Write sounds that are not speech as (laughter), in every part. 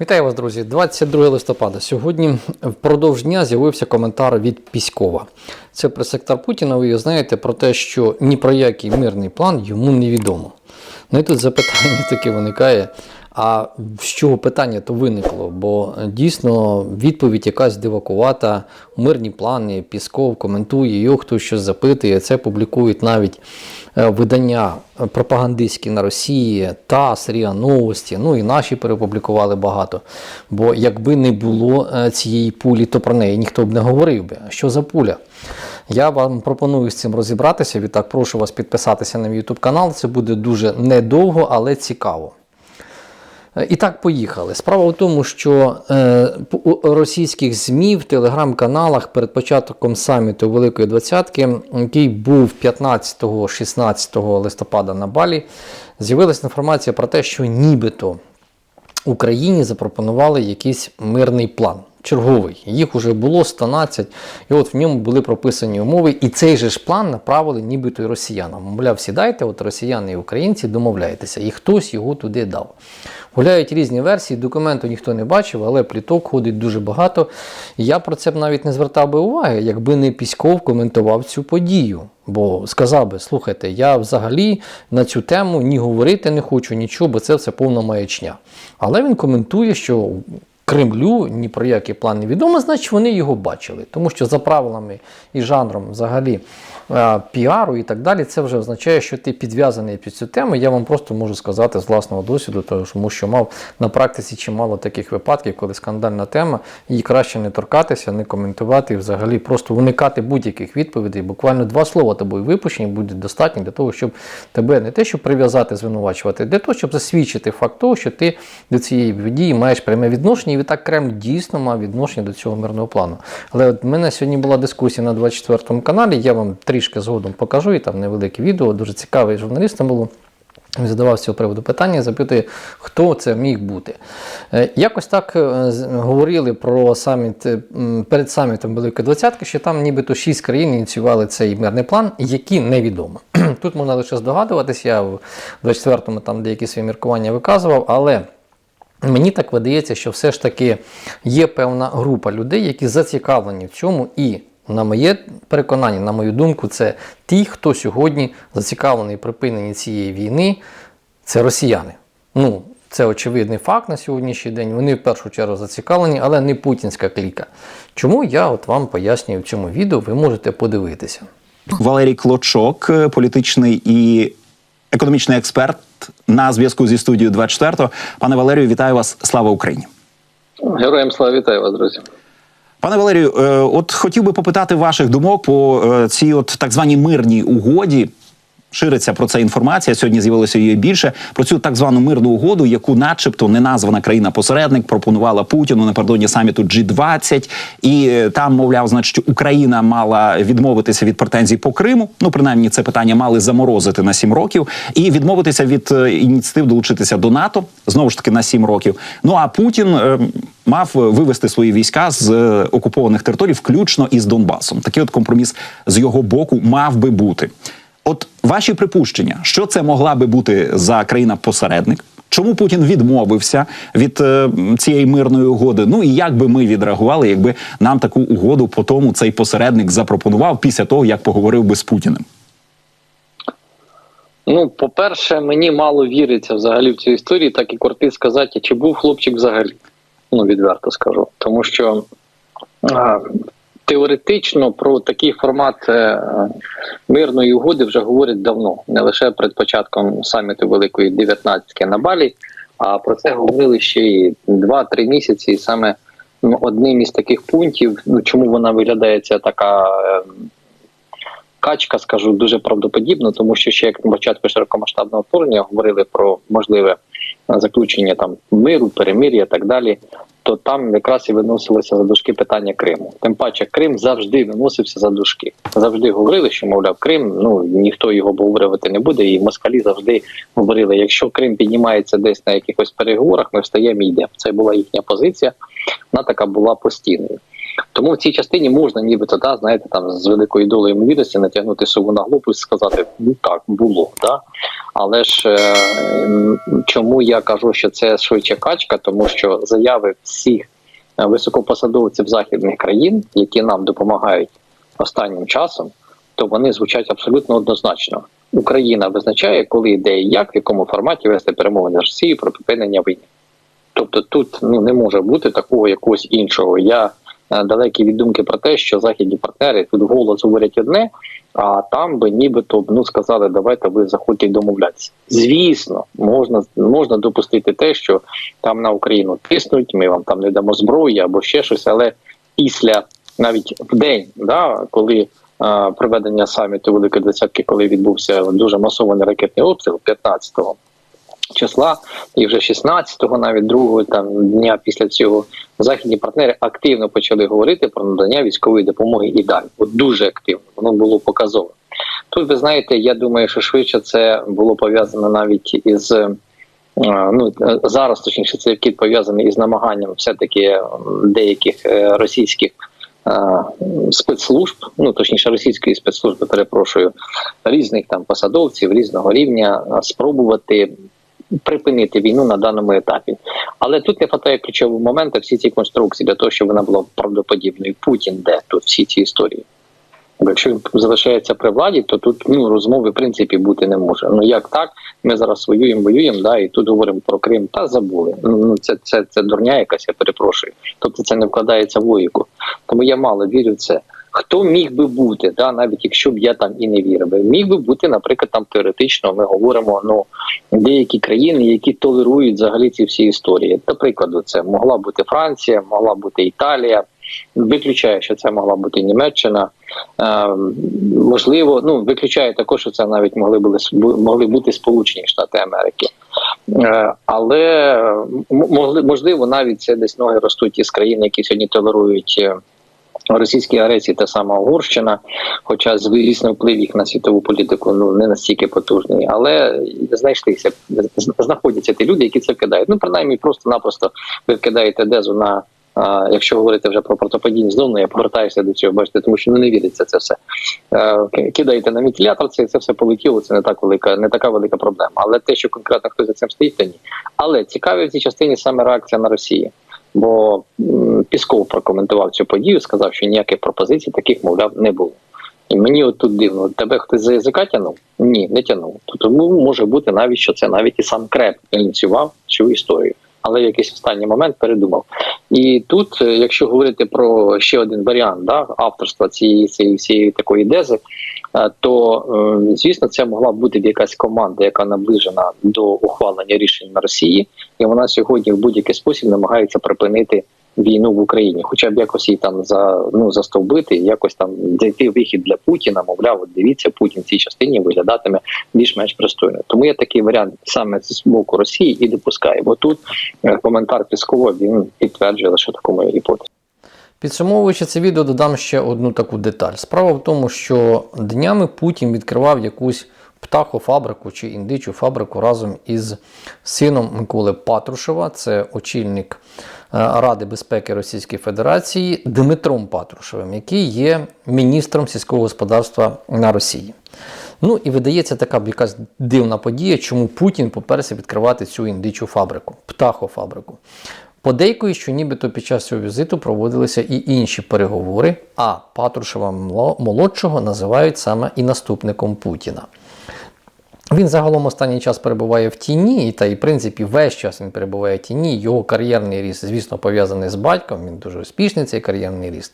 Вітаю вас, друзі. 22 листопада. Сьогодні впродовж дня з'явився коментар від Піськова. Це прес-сектор Путіна. Ви знаєте про те, що ні про який мирний план йому не відомо. Ну і тут запитання таке виникає. А з чого питання то виникло? Бо е, дійсно відповідь якась дивакувата, мирні плани, Пісков коментує, його хтось щось запитує. Це публікують навіть е, видання пропагандистські на Росії, ТАСС, РІА Новості, ну і наші перепублікували багато. Бо якби не було е, цієї пулі, то про неї ніхто б не говорив би. Що за пуля? Я вам пропоную з цим розібратися. Відтак прошу вас підписатися на мій YouTube канал. Це буде дуже недовго, але цікаво. Е, І так, поїхали. Справа в тому, що е, у російських ЗМІ в телеграм-каналах перед початком саміту Великої Двадцятки, який був 15-16 листопада на Балі, з'явилася інформація про те, що нібито Україні запропонували якийсь мирний план. Черговий. Їх уже було 112, і от в ньому були прописані умови. І цей же ж план направили нібито й росіянам. Мовляв, сідайте, от росіяни і українці домовляйтеся, і хтось його туди дав. Гуляють різні версії, документу ніхто не бачив, але пліток ходить дуже багато. Я про це б навіть не звертав би уваги, якби не Піськов коментував цю подію. Бо сказав би, слухайте, я взагалі на цю тему ні говорити не хочу, нічого, бо це все повна маячня. Але він коментує, що Кремлю ні про який план не відомо, значить вони його бачили. Тому що за правилами і жанром взагалі е, піару і так далі, це вже означає, що ти підв'язаний під цю тему. Я вам просто можу сказати з власного досвіду, тому що мав на практиці чимало таких випадків, коли скандальна тема, її краще не торкатися, не коментувати і взагалі просто уникати будь-яких відповідей. Буквально два слова тобою випущені будуть достатні для того, щоб тебе не те, щоб прив'язати, звинувачувати, для того, щоб засвідчити факт того, що ти до цієї події маєш пряме відношення, відтак Кремль дійсно мав відношення до цього мирного плану. Але от в мене сьогодні була дискусія на 24 му каналі, я вам трішки згодом покажу, і там невелике відео, дуже цікавий журналіст там було. Він задавав з цього приводу питання, запитує, хто це міг бути. Е, Якось так е, говорили про саміт е, перед самітом Великої Двадцятки, що там нібито шість країн ініціювали цей мирний план, які невідомо. (clears throat) Тут можна лише здогадуватись, я в 24-му там деякі свої міркування виказував, але. Мені так видається, що все ж таки є певна група людей, які зацікавлені в цьому, і на моє переконання, на мою думку, це ті, хто сьогодні зацікавлений в припиненні цієї війни, це росіяни. Ну, це очевидний факт на сьогоднішній день. Вони в першу чергу зацікавлені, але не путінська кліка. Чому я от вам пояснюю в цьому відео, ви можете подивитися. Валерій Клочок, е, політичний і економічний експерт, на зв'язку зі студією 24. Пане Валерію, вітаю вас! Слава Україні! Героям слава вітаю вас, друзі. Пане Валерію, е, от хотів би попитати ваших думок по е, цій от так званій мирній угоді. Шириться про це інформація. Сьогодні з'явилося її більше про цю так звану мирну угоду, яку, начебто, неназвана країна-посередник пропонувала Путіну напередодні саміту G20. І е, там, мовляв, значить, Україна мала відмовитися від претензій по Криму. Ну, принаймні, це питання мали заморозити на 7 років, і відмовитися від е, ініціатив долучитися до НАТО знову ж таки на 7 років. Ну а Путін е, мав вивести свої війська з е, окупованих територій, включно із Донбасом. Такий от компроміс з його боку мав би бути. От ваші припущення, що це могла би бути за країна-посередник? Чому Путін відмовився від е, цієї мирної угоди? Ну і як би ми відреагували, якби нам таку угоду по тому цей посередник запропонував після того, як поговорив би з Путіним? Ну, по-перше, мені мало віриться взагалі в цю історію, так і кортить сказати, чи був хлопчик взагалі. Ну, відверто скажу. Тому що а, теоретично про такий формат е, мирної угоди вже говорять давно, не лише перед початком саміту Великої 19 на Балі, а про це говорили ще й 2-3 місяці. І саме ну, одним із таких пунктів, ну чому вона виглядає ця така. е, качка, скажу дуже правдоподібно, тому що ще як на початку широкомасштабного вторгнення говорили про можливе заключення там миру, перемир'я і так далі. То там якраз і виносилося за дужки питання Криму. Тим паче Крим завжди виносився за дужки. Завжди говорили, що мовляв Крим, ну ніхто його обговорювати не буде. І москалі завжди говорили: якщо Крим піднімається десь на якихось переговорах, ми встаємо і йдемо. Це була їхня позиція. Вона така була постійною. Тому в цій частині можна, нібито, да, знаєте, там з великою долею ймовірності натягнути сову на глобус і сказати, ну так, було. Да? Але ж е, чому я кажу, що це швидше качка, тому що заяви всіх е, високопосадовців західних країн, які нам допомагають останнім часом, то вони звучать абсолютно однозначно. Україна визначає, коли йде і як, в якому форматі вести перемовини з Росією про припинення війни. Тобто тут ну не може бути такого якогось іншого. Я е, далекий від думки про те, що західні партнери тут голос говорять одне, а там би нібито ну сказали, давайте ви заходьте домовлятися. Звісно, можна можна допустити те, що там на Україну тиснуть, ми вам там не дамо зброї або ще щось, але після навіть в день, да, коли е, проведення саміту Великої Двадцятки, коли відбувся дуже масований ракетний обстріл 15-го числа, і вже 16-го, навіть другого там дня після цього західні партнери активно почали говорити про надання військової допомоги і далі. От дуже активно воно було показово. Тут ви знаєте, я думаю, що швидше це було пов'язано навіть із. е, Ну зараз точніше це вкид пов'язаний із намаганням все-таки е, деяких е, російських спецслужб, ну точніше російської спецслужби, перепрошую, різних там посадовців різного рівня спробувати припинити війну на даному етапі. Але тут не хватає ключового моменту всі ці конструкції для того, щоб вона була правдоподібною. Путін де тут всі ці історії. Якщо він залишається при владі, то тут ну розмови в принципі бути не може. Ну як так? Ми зараз воюємо, воюємо, да, і тут говоримо про Крим та забули. Ну це це, це дурня якась, я перепрошую. Тобто це не вкладається в логіку. Тому я мало вірю в це. Хто міг би бути, да, навіть якщо б я там і не вірив, міг би бути, наприклад, там теоретично ми говоримо ну деякі країни, які толерують взагалі ці всі історії. До прикладу, це могла бути Франція, могла бути Італія. Виключає, що це могла бути Німеччина. Е, можливо, ну виключає також, що це навіть могли були могли бути Сполучені Штати Америки. Е, але можливо навіть це десь ноги ростуть із країн, які сьогодні толерують. Російській агресії та сама Угорщина, хоча звісно вплив їх на світову політику ну не настільки потужний, але знайшлися знаходяться ті люди, які це вкидають. Ну принаймні, просто-напросто ви вкидаєте дезу на. Якщо говорити вже про протиподійні зону, я повертаюся до цього, бачите, тому що ну не віриться це все. Е, кидаєте на вентилятор, це, це все полетіло. Це не так велика, не така велика проблема. Але те, що конкретно хтось за цим стоїть, то ні. Але цікаві в цій частині саме реакція на Росію. Бо Пісков прокоментував цю подію, сказав, що ніяких пропозицій таких, мовляв, не було. І мені от тут дивно, тебе хтось за язика тянув? Ні, не тянув. Тому може бути навіть, що це навіть і сам Креп ініціював цю історію. Але в якийсь останній момент передумав. І тут, е, якщо говорити про ще один варіант да, авторства цієї цієї всієї такої дези, е, то е, звісно це могла б бути якась команда, яка наближена до ухвалення рішень на Росії, і вона сьогодні в будь-який спосіб намагається припинити війну в Україні, хоча б якось її там за ну застовбити, якось там знайти вихід для Путіна. Мовляв, от дивіться, Путін в цій частині виглядатиме більш-менш пристойно. Тому я такий варіант саме з боку Росії і допускаю. Бо тут е, коментар Піскова він підтверджує лише таку мою гіпотезу. Підсумовуючи це відео, додам ще одну таку деталь. Справа в тому, що днями Путін відкривав якусь птахофабрику чи індичу фабрику разом із сином Миколи Патрушева, це очільник е, Ради безпеки Російської Федерації Дмитром Патрушевим, який є міністром сільського господарства на Росії. Ну і видається така якась дивна подія, чому Путін поперся відкривати цю індичу фабрику, птахофабрику. Подейкує, що нібито під час цього візиту проводилися і інші переговори, а Патрушева молодшого називають саме і наступником Путіна. Він загалом останній час перебуває в тіні, та і в принципі весь час він перебуває в тіні. Його кар'єрний ріст, звісно, пов'язаний з батьком. Він дуже успішний цей кар'єрний ріст.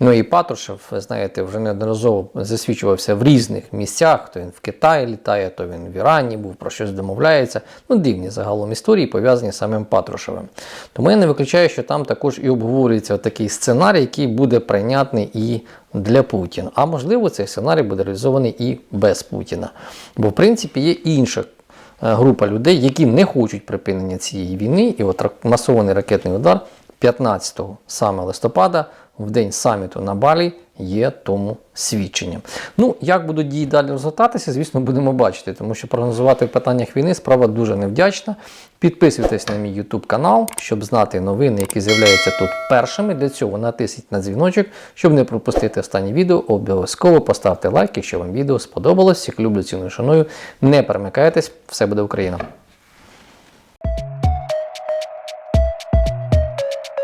Ну і Патрушев, знаєте, вже неодноразово засвідчувався в різних місцях. То він в Китаї літає, то він в Ірані був, про щось домовляється. Ну, дивні загалом історії пов'язані з самим Патрушевим. Тому я не виключаю, що там також і обговорюється такий сценарій, який буде прийнятний і для Путіна. А можливо, цей сценарій буде реалізований і без Путіна. Бо, в принципі, є інша е, група людей, які не хочуть припинення цієї війни, і от масований ракетний удар 15 саме листопада, в день саміту на Балі, є тому свідченням. Ну, як будуть дії далі розгортатися, звісно, будемо бачити, тому що прогнозувати в питаннях війни справа дуже невдячна. Підписуйтесь на мій YouTube канал, щоб знати новини, які з'являються тут першими. Для цього натисніть на дзвіночок, щоб не пропустити останні відео. Обов'язково поставте лайк, якщо вам відео сподобалось. Всіх люблю, ціную, шаную. Не перемикайтесь, все буде Україна!